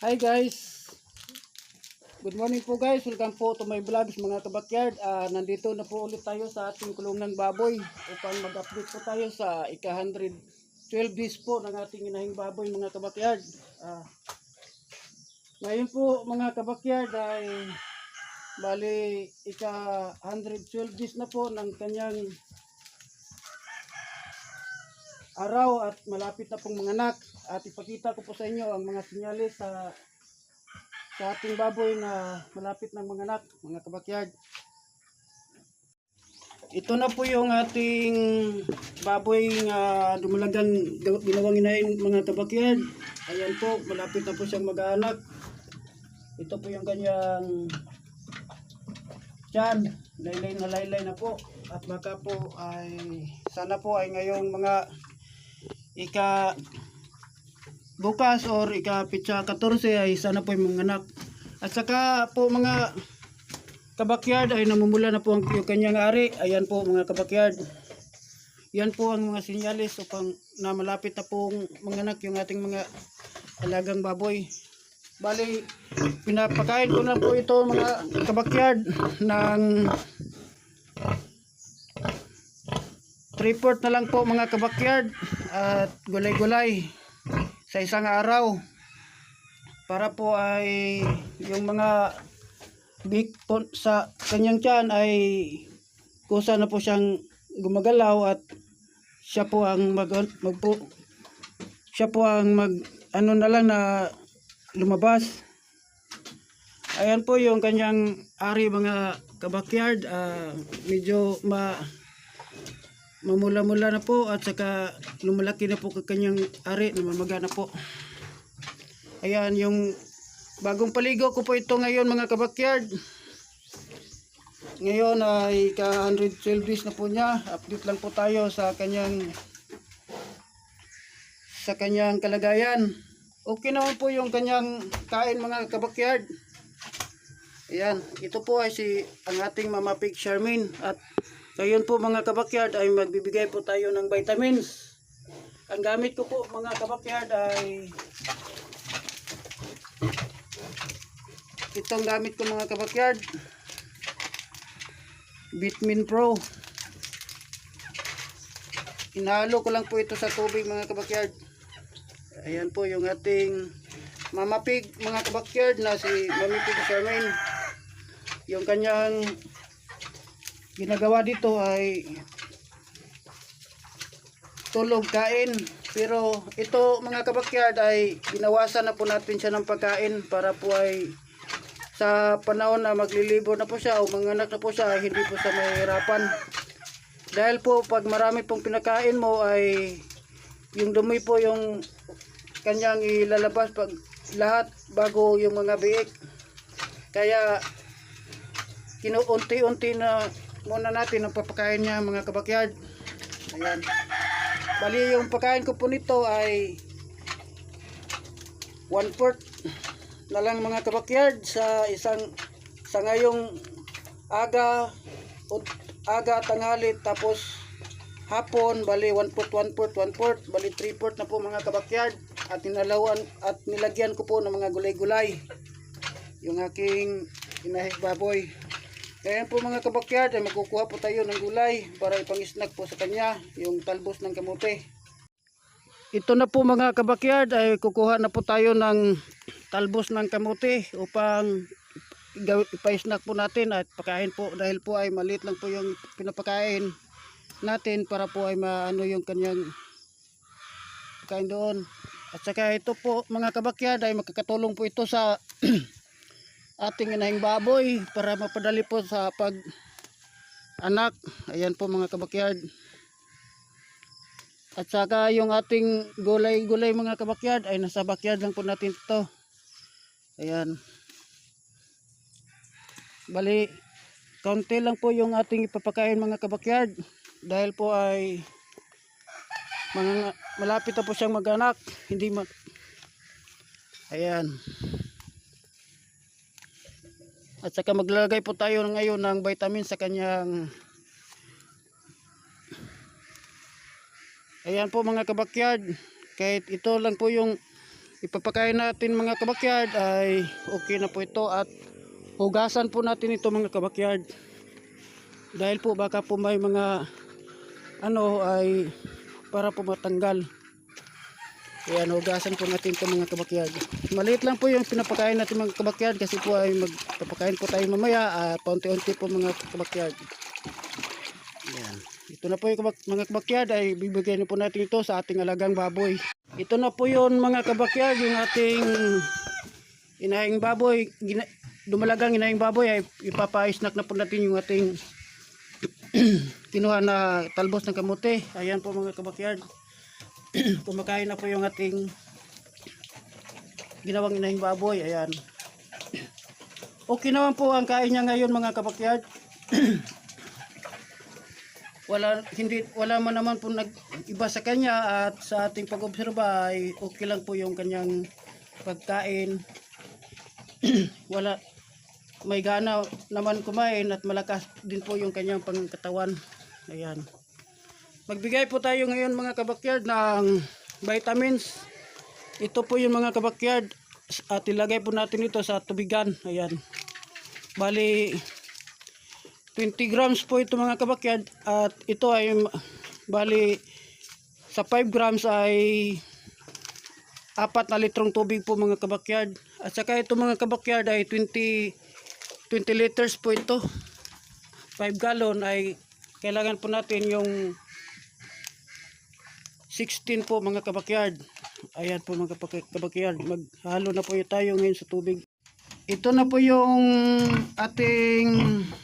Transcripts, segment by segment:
Hi guys! Good morning po guys. Welcome po to my vlogs mga kabakyard. Ah, nandito na po ulit tayo sa ating kulungan baboy upang mag-update po tayo sa ika 112 days po ng ating inahing baboy mga kabakyard. Ah, ngayon po mga kabakyard ay bali ika 112 days na po ng kanyang araw at malapit na pong mga anak at ipakita ko po sa inyo ang mga sinyalis sa sa ating baboy na malapit ng mga anak, mga kabakyard. Ito na po yung ating baboy nga dumalagang gaw- ginawang inahin mga kabakyard. Ayan po, malapit na po siyang mag-anak. Ito po yung kanyang tiyan. Laylay na laylay na po. At baka po ay sana po ay ngayong mga ika bukas or ika pitsa 14 ay sana po yung mga anak. At saka po mga kabakyard ay namumula na po ang kanyang ari. Ayan po mga kabakyard. Yan po ang mga sinyalis upang na malapit na pong mga anak yung ating mga alagang baboy. Bali, pinapakain ko na po ito mga kabakyard ng 3 na lang po mga kabakyard at gulay-gulay sa isang araw para po ay yung mga big sa kanyang tiyan ay kusa na po siyang gumagalaw at siya po ang mag, mag po, siya po ang mag ano na lang na lumabas. Ayan po yung kanyang ari mga kabakyard. Ah, medyo ma mamula-mula na po at saka lumalaki na po ang kanyang ari namamaga na po. Ayan yung bagong paligo ko po ito ngayon mga kabakyard. Ngayon ay ka 112 days na po niya. Update lang po tayo sa kanyang sa kanyang kalagayan. Okay naman po yung kanyang kain mga kabakyard. Ayan ito po ay si ang ating mama pig Charmaine at ngayon po mga kabakyard ay magbibigay po tayo ng vitamins. Ang gamit ko po mga kabakyard ay itong gamit ko mga kabakyard. Bitmin Pro. Inalo ko lang po ito sa tubig mga kabakyard. Ayan po yung ating Mama Pig mga kabakyard na si Mami Pig Charmaine. Yung kanyang ginagawa dito ay tulog kain. Pero ito mga kabakyard ay ginawasan na po natin siya ng pagkain para po ay sa panahon na maglilibor na po siya o manganak na po siya ay hindi po siya mahihirapan. Dahil po pag marami pong pinakain mo ay yung dumi po yung kanyang ilalabas pag lahat bago yung mga biik. Kaya kinuunti-unti na muna natin ang papakain niya mga kabakyard. Ayan. Bali yung pagkain ko po nito ay 1 fourth na lang mga kabakyard sa isang sa ngayong aga aga tanghali. Tapos hapon bali 1 fourth 1 fourth 1 fourth bali 3 fourth na po mga kabakyard. At ninalawan at nilagyan ko po ng mga gulay-gulay. Yung aking inahig baboy kaya po mga kabakyard ay magkukuha po tayo ng gulay para ipang-snack po sa kanya yung talbos ng kamote. Ito na po mga kabakyard ay kukuha na po tayo ng talbos ng kamote upang ipa-snack po natin at pakain po dahil po ay maliit lang po yung pinapakain natin para po ay maano yung kanyang pagkain doon. At saka ito po mga kabakyard ay makakatulong po ito sa ating inahing baboy para mapadali po sa pag anak. Ayan po mga kabakyard. At saka yung ating gulay gulay mga kabakyard ay nasa backyard lang po natin ito ayan. Bali kaunti lang po yung ating ipapakain mga kabakyard dahil po ay mga, malapit na po siyang maganak hindi mag ayan at saka maglalagay po tayo ngayon ng vitamin sa kanyang Ayan po mga kabakyard. Kahit ito lang po yung ipapakain natin mga kabakyard ay okay na po ito at hugasan po natin ito mga kabakyard. Dahil po baka po may mga ano ay para po matanggal. Ayan, hugasan po natin ito mga kabakyard. Maliit lang po yung pinapakain natin mga kabakyard kasi po ay magpapakain po tayo mamaya. Uh, paunti-unti po mga kabakyard. Ayan. Ito na po yung mga kabakyard ay bibigyan po natin ito sa ating alagang baboy. Ito na po yun mga kabakyard yung ating inahing baboy. Gina- dumalagang inahing baboy ay ipapa-snack na po natin yung ating kinuha na talbos ng kamote. Ayan po mga kabakyard. Kumakain na po yung ating ginawang inahing baboy. Ayan. Okay naman po ang kain niya ngayon mga kabakyard. wala hindi wala man naman po nag iba sa kanya at sa ating pag-obserba ay okay lang po yung kanyang pagkain. wala may gana naman kumain at malakas din po yung kanyang pangkatawan. Ayan. Magbigay po tayo ngayon mga kabakyard ng vitamins. Ito po yung mga kabakyard at ilagay po natin ito sa tubigan. Ayan. Bali 20 grams po ito mga kabakyard at ito ay bali sa 5 grams ay apat na litrong tubig po mga kabakyard. At saka ito mga kabakyard ay 20 20 liters po ito. 5 gallon ay kailangan po natin yung 16 po mga kabakyard. Ayan po mga kabak- kabakyard. Maghalo na po tayo ngayon sa tubig. Ito na po yung ating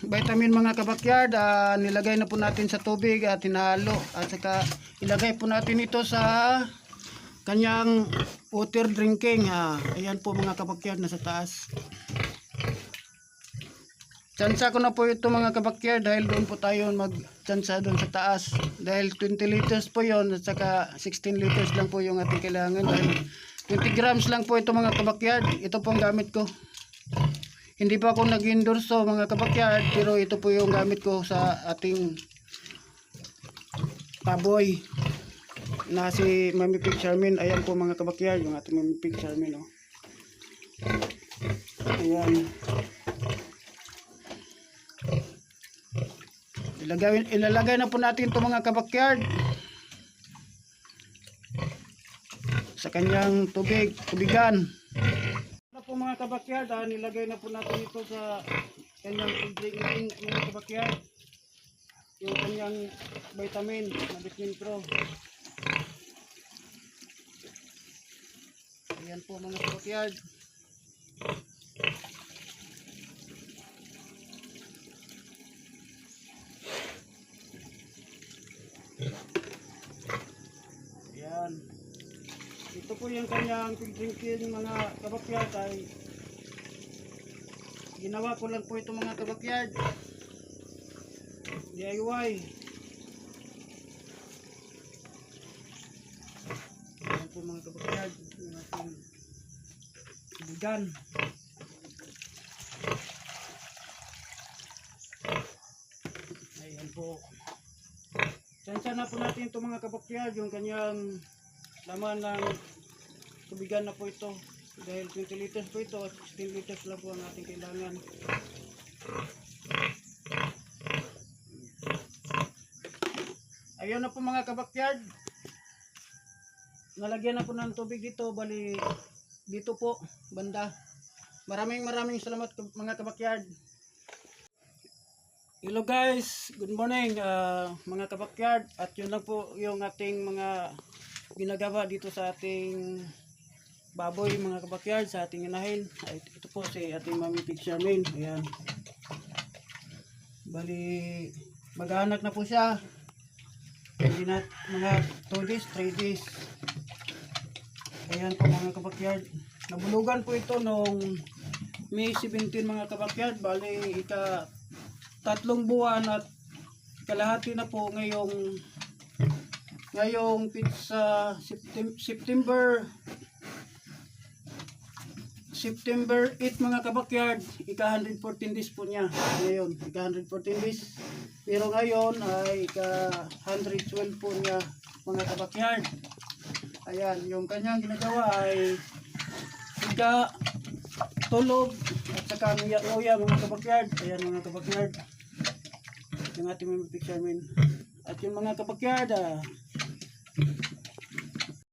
vitamin mga kabakyard. Ah, nilagay na po natin sa tubig at hinalo. At saka ilagay po natin ito sa kanyang water drinking. Ha. Ayan po mga kabakyard nasa taas. Tsansa ko na po ito mga kabakyard dahil doon po tayo magtsansa doon sa taas. Dahil 20 liters po yon at saka 16 liters lang po yung ating kailangan. Dahil 20 grams lang po ito mga kabakyard. Ito po ang gamit ko. Hindi pa ako nag-endorso mga kabakyard pero ito po yung gamit ko sa ating paboy na si Mami Pig Charmin. Ayan po mga kabakyard yung ating Mami Pig Charmin. Oh. Ayan. Ilagay, ilalagay na po natin itong mga kabakyard sa kanyang tubig, tubigan. Ano po mga kabakyard, ah, nilagay na po natin ito sa kanyang tubig mga kabakyard. Yung kanyang vitamin na vitamin pro. Ayan po mga kabakyard. Ayan. Ito po yung kanyang pigdrinkin mga kabakyard ay ginawa ko lang po ito mga kabakyard. DIY. Ayan po mga kabakyard. Yung ating bigan. Ayan po. Tsansya na po natin ito mga kabakyard, yung kanyang laman ng tubigan na po ito. Dahil 20 liters po ito at 16 liters lang po ang ating kailangan. Ayun na po mga kabakyard. Nalagyan na po ng tubig dito, bali dito po, banda. Maraming maraming salamat mga kabakyard. Hello guys, good morning ah, mga kabakyard at yun lang po yung ating mga ginagawa dito sa ating baboy mga kabakyard sa ating inahin. Ay, ito po si ating Mami Pig Charmaine. Ayan. Bali, mag-anak na po siya. Hindi na mga 2 days, 3 days. Ayan po mga kabakyard. Nabulugan po ito nung May 17 mga kabakyard. Bali, ika tatlong buwan at kalahati na po ngayong ngayong pizza Septem- September September 8 mga kabakyard ika 114 days po niya ngayon ika 114 days pero ngayon ay ika 112 po niya mga kabakyard ayan yung kanyang ginagawa ay higa, tulog, at saka nguya-nguya mga kabakyard. Ayan mga kabakyard. Yung ating mga picture min. At yung mga kabakyard, ah,